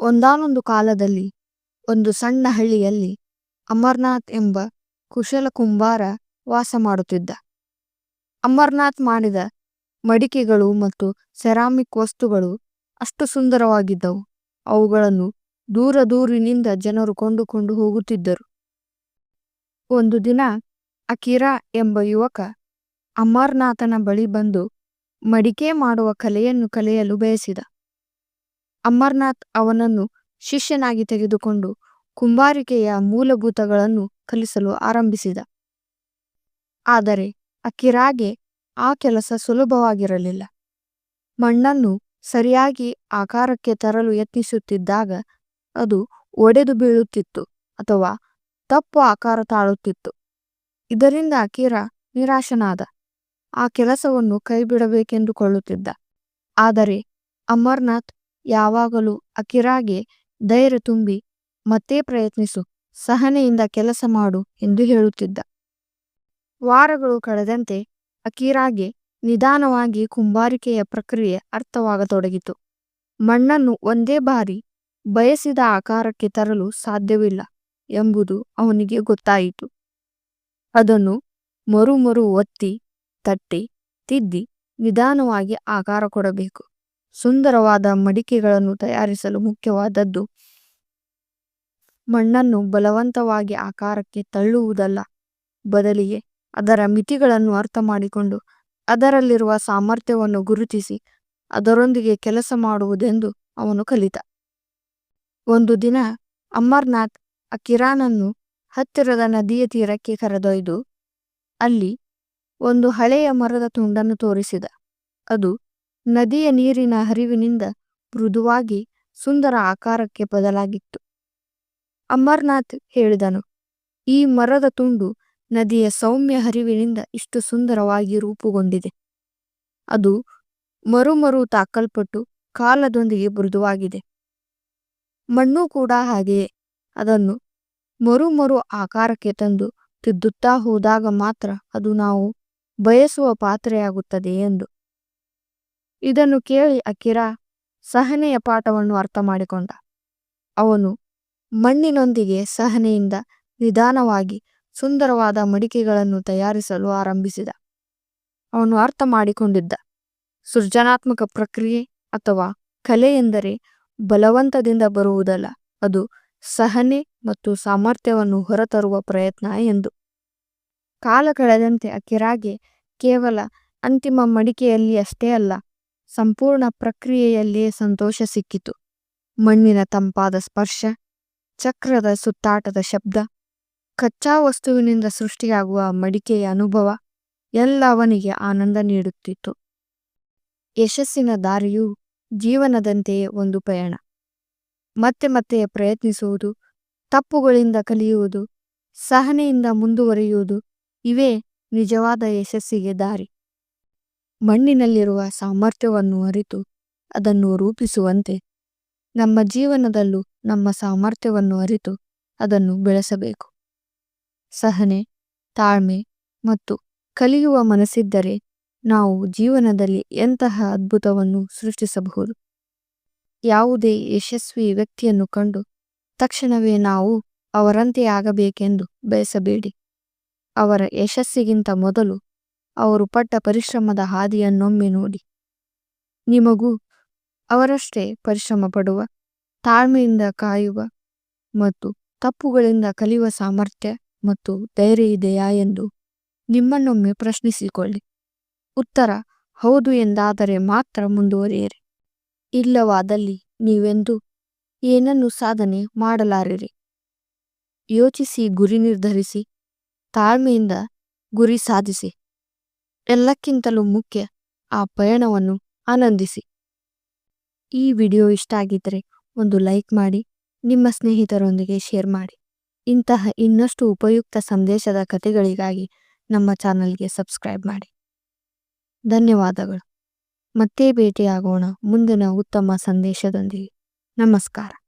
ಒಂದಾನೊಂದು ಕಾಲದಲ್ಲಿ, ಒಂದು ಸಣ್ಣ ಹಳ್ಳಿಯಲ್ಲಿ ಅಮರ್ನಾಥ್ ಎಂಬ ಕುಶಲ ಕುಂಬಾರ ವಾಸ ಮಾಡುತ್ತಿದ್ದ. ಅಮರ್ನಾಥ್ ಮಾಡಿದ ಮಡಿಕೆಗಳು ಮತ್ತು ಸೆರಾಮಿಕ್ ವಸ್ತುಗಳು ಅಷ್ಟು ಸುಂದರವಾಗಿದ್ದವು. ಅವುಗಳನ್ನು ದೂರ ದೂರಿನಿಂದ ಜನರು ಕೊಂಡುಕೊಂಡು ಹೋಗುತ್ತಿದ್ದರು. ಒಂದು ದಿನ ಅಕಿರಾ ಎಂಬ ಯುವಕ ಅಮರ್ನಾಥನ ಬಳಿ ಬಂದು ಮಡಿಕೆ ಮಾಡುವ ಕಲೆಯನ್ನು ಕಲಿಯಲು ಬಯಸಿದ. ಅಮರ್ನಾಥ್ ಅವನನ್ನು ಶಿಷ್ಯನಾಗಿ ತೆಗೆದುಕೊಂಡು ಕುಂಬಾರಿಕೆಯ ಮೂಲಭೂತಗಳನ್ನು ಕಲಿಸಲು ಆರಂಭಿಸಿದ. ಆದರೆ ಅಕಿರಾಗೆ ಆ ಕೆಲಸ ಸುಲಭವಾಗಿರಲಿಲ್ಲ. ಮಣ್ಣನ್ನು ಸರಿಯಾಗಿ ಆಕಾರಕ್ಕೆ ತರಲು ಯತ್ನಿಸುತ್ತಿದ್ದಾಗ ಅದು ಒಡೆದು ಬೀಳುತ್ತಿತ್ತು ಅಥವಾ ತಪ್ಪು ಆಕಾರ ತಾಳುತ್ತಿತ್ತು. ಇದರಿಂದ ಅಕಿರ ನಿರಾಶನಾದ. ಆ ಕೆಲಸವನ್ನು ಕೈಬಿಡಬೇಕೆಂದುಕೊಳ್ಳುತ್ತಿದ್ದ. ಆದರೆ ಅಮರ್ನಾಥ್ ಯಾವಾಗಲೂ ಅಕಿರಾಗೆ ಧೈರ್ಯ ತುಂಬಿ ಮತ್ತೆ ಪ್ರಯತ್ನಿಸು, ಸಹನೆಯಿಂದ ಕೆಲಸ ಮಾಡು ಎಂದು ಹೇಳುತ್ತಿದ್ದ. ವಾರಗಳು ಕಳೆದಂತೆ ಅಕಿರಾಗೆ ನಿಧಾನವಾಗಿ ಕುಂಬಾರಿಕೆಯ ಪ್ರಕ್ರಿಯೆ ಅರ್ಥವಾಗತೊಡಗಿತು. ಮಣ್ಣನ್ನು ಒಂದೇ ಬಾರಿ ಬಯಸಿದ ಆಕಾರಕ್ಕೆ ತರಲು ಸಾಧ್ಯವಿಲ್ಲ ಎಂಬುದು ಅವನಿಗೆ ಗೊತ್ತಾಯಿತು. ಅದನ್ನು ಮರುಮರು ಮರು ಒತ್ತಿ, ತಟ್ಟಿ, ತಿದ್ದಿ ನಿಧಾನವಾಗಿ ಆಕಾರ ಕೊಡಬೇಕು. ಸುಂದರವಾದ ಮಡಿಕೆಗಳನ್ನು ತಯಾರಿಸಲು ಮುಖ್ಯವಾದದ್ದು. ಮಣ್ಣನ್ನು ಬಲವಂತವಾಗಿ ಆಕಾರಕ್ಕೆ ತಳ್ಳುವುದಲ್ಲ, ಬದಲಿಗೆ ಅದರ ಮಿತಿಗಳನ್ನು ಅರ್ಥ ಮಾಡಿಕೊಂಡು ಅದರಲ್ಲಿರುವ ಸಾಮರ್ಥ್ಯವನ್ನು ಗುರುತಿಸಿ ಅದರೊಂದಿಗೆ ಕೆಲಸ ಮಾಡುವುದೆಂದು ಅವನು ಕಲಿತ. ಒಂದು ದಿನ ಅಮರ್ನಾಥ್ ಅಕಿರಾನನ್ನು ಹತ್ತಿರದ ನದಿಯ ತೀರಕ್ಕೆ ಕರೆದೊಯ್ದು ಅಲ್ಲಿ ಒಂದು ಹಳೆಯ ಮರದ ತುಂಡನ್ನು ತೋರಿಸಿದ. ಅದು ನದಿಯ ನೀರಿನ ಹರಿವಿನಿಂದ ಮೃದುವಾಗಿ ಸುಂದರ ಆಕಾರಕ್ಕೆ ಬದಲಾಗಿತ್ತು. ಅಮರ್ನಾಥ್ ಹೇಳಿದನು, ಈ ಮರದ ತುಂಡು ನದಿಯ ಸೌಮ್ಯ ಹರಿವಿನಿಂದ ಇಷ್ಟು ಸುಂದರವಾಗಿ ರೂಪುಗೊಂಡಿದೆ. ಅದು ಮರುಮರು ತಾಕಲ್ಪಟ್ಟು ಕಾಲದೊಂದಿಗೆ ಮೃದುವಾಗಿದೆ. ಮಣ್ಣು ಕೂಡ ಹಾಗೆಯೇ. ಅದನ್ನು ಮರು ಮರು ಆಕಾರಕ್ಕೆ ತಂದು ತಿದ್ದುತ್ತಾ ಹೋದಾಗ ಮಾತ್ರ ಅದು ನಾವು ಬಯಸುವ ಪಾತ್ರೆಯಾಗುತ್ತದೆ ಎಂದು ಇದನ್ನು ಕೇಳಿ ಅಕಿರಾ ಸಹನೆಯ ಪಾಠವನ್ನು ಅರ್ಥ ಮಾಡಿಕೊಂಡ ಅವನು ಮಣ್ಣಿನೊಂದಿಗೆ ಸಹನೆಯಿಂದ ನಿಧಾನವಾಗಿ ಸುಂದರವಾದ ಮಡಿಕೆಗಳನ್ನು ತಯಾರಿಸಲು ಆರಂಭಿಸಿದ. ಅವನು ಅರ್ಥ ಮಾಡಿಕೊಂಡಿದ್ದ ಸೃಜನಾತ್ಮಕ ಪ್ರಕ್ರಿಯೆ ಅಥವಾ ಕಲೆ ಎಂದರೆ ಬಲವಂತದಿಂದ ಬರುವುದಲ್ಲ, ಅದು ಸಹನೆ ಮತ್ತು ಸಾಮರ್ಥ್ಯವನ್ನು ಹೊರತರುವ ಪ್ರಯತ್ನ ಎಂದು. ಕಾಲ ಕಳೆದಂತೆ ಅಕಿರಾಗೆ ಕೇವಲ ಅಂತಿಮ ಮಡಿಕೆಯಲ್ಲಿ ಅಷ್ಟೇ ಅಲ್ಲ ಸಂಪೂರ್ಣ ಪ್ರಕ್ರಿಯೆಯಲ್ಲಿಯೇ ಸಂತೋಷ ಸಿಕ್ಕಿತು. ಮಣ್ಣಿನ ತಂಪಾದ ಸ್ಪರ್ಶ, ಚಕ್ರದ ಸುತ್ತಾಟದ ಶಬ್ದ, ಕಚ್ಚಾ ವಸ್ತುವಿನಿಂದ ಸೃಷ್ಟಿಯಾಗುವ ಮಡಿಕೆಯ ಅನುಭವ, ಎಲ್ಲ ಅವನಿಗೆ ಆನಂದ ನೀಡುತ್ತಿತ್ತು. ಯಶಸ್ಸಿನ ದಾರಿಯು ಜೀವನದಂತೆಯೇ ಒಂದು ಪಯಣ. ಮತ್ತೆ ಮತ್ತೆ ಪ್ರಯತ್ನಿಸುವುದು, ತಪ್ಪುಗಳಿಂದ ಕಲಿಯುವುದು, ಸಹನೆಯಿಂದ ಮುಂದುವರಿಯುವುದು, ಇವೇ ನಿಜವಾದ ಯಶಸ್ಸಿಗೆ ದಾರಿ. ಮಣ್ಣಿನಲ್ಲಿರುವ ಸಾಮರ್ಥ್ಯವನ್ನು ಅರಿತು ಅದನ್ನು ರೂಪಿಸುವಂತೆ ನಮ್ಮ ಜೀವನದಲ್ಲೂ ನಮ್ಮ ಸಾಮರ್ಥ್ಯವನ್ನು ಅರಿತು ಅದನ್ನು ಬೆಳೆಸಬೇಕು. ಸಹನೆ, ತಾಳ್ಮೆ ಮತ್ತು ಕಲಿಯುವ ಮನಸ್ಸಿದ್ದರೆ ನಾವು ಜೀವನದಲ್ಲಿ ಎಂತಹ ಅದ್ಭುತವನ್ನು ಸೃಷ್ಟಿಸಬಹುದು. ಯಾವುದೇ ಯಶಸ್ವಿ ವ್ಯಕ್ತಿಯನ್ನು ಕಂಡು ತಕ್ಷಣವೇ ನಾವು ಅವರಂತೆ ಆಗಬೇಕೆಂದು ಬಯಸಬೇಡಿ. ಅವರ ಯಶಸ್ಸಿಗಿಂತ ಮೊದಲು ಅವರು ಪಟ್ಟ ಪರಿಶ್ರಮದ ಹಾದಿಯನ್ನೊಮ್ಮೆ ನೋಡಿ. ನಿಮಗೂ ಅವರಷ್ಟೇ ಪರಿಶ್ರಮ ಪಡುವ, ತಾಳ್ಮೆಯಿಂದ ಕಾಯುವ ಮತ್ತು ತಪ್ಪುಗಳಿಂದ ಕಲಿಯುವ ಸಾಮರ್ಥ್ಯ ಮತ್ತು ಧೈರ್ಯ ಇದೆಯಾ ಎಂದು ನಿಮ್ಮನ್ನೊಮ್ಮೆ ಪ್ರಶ್ನಿಸಿಕೊಳ್ಳಿ. ಉತ್ತರ, ಹೌದು ಎಂದಾದರೆ ಮಾತ್ರ ಮುಂದುವರಿಯಿರಿ. ಇಲ್ಲವಾದಲ್ಲಿ ನೀವೆಂದು ಏನನ್ನು ಸಾಧನೆ ಮಾಡಲಾರಿರಿ. ಯೋಚಿಸಿ, ಗುರಿ ನಿರ್ಧರಿಸಿ, ತಾಳ್ಮೆಯಿಂದ ಗುರಿ ಸಾಧಿಸಿ. ಎಲ್ಲಕ್ಕಿಂತಲೂ ಮುಖ್ಯ ಆ ಪಯಣವನ್ನು ಆನಂದಿಸಿ. ಈ ವಿಡಿಯೋ ಇಷ್ಟ ಆಗಿದ್ದರೆ ಒಂದು ಲೈಕ್ ಮಾಡಿ, ನಿಮ್ಮ ಸ್ನೇಹಿತರೊಂದಿಗೆ ಶೇರ್ ಮಾಡಿ. ಇಂತಹ ಇನ್ನಷ್ಟು ಉಪಯುಕ್ತ ಸಂದೇಶದ ಕಥೆಗಳಿಗಾಗಿ ನಮ್ಮ ಚಾನಲ್ಗೆ ಸಬ್ಸ್ಕ್ರೈಬ್ ಮಾಡಿ. ಧನ್ಯವಾದಗಳು. ಮತ್ತೆ ಭೇಟಿಯಾಗೋಣ ಮುಂದಿನ ಉತ್ತಮ ಸಂದೇಶದೊಂದಿಗೆ. ನಮಸ್ಕಾರ.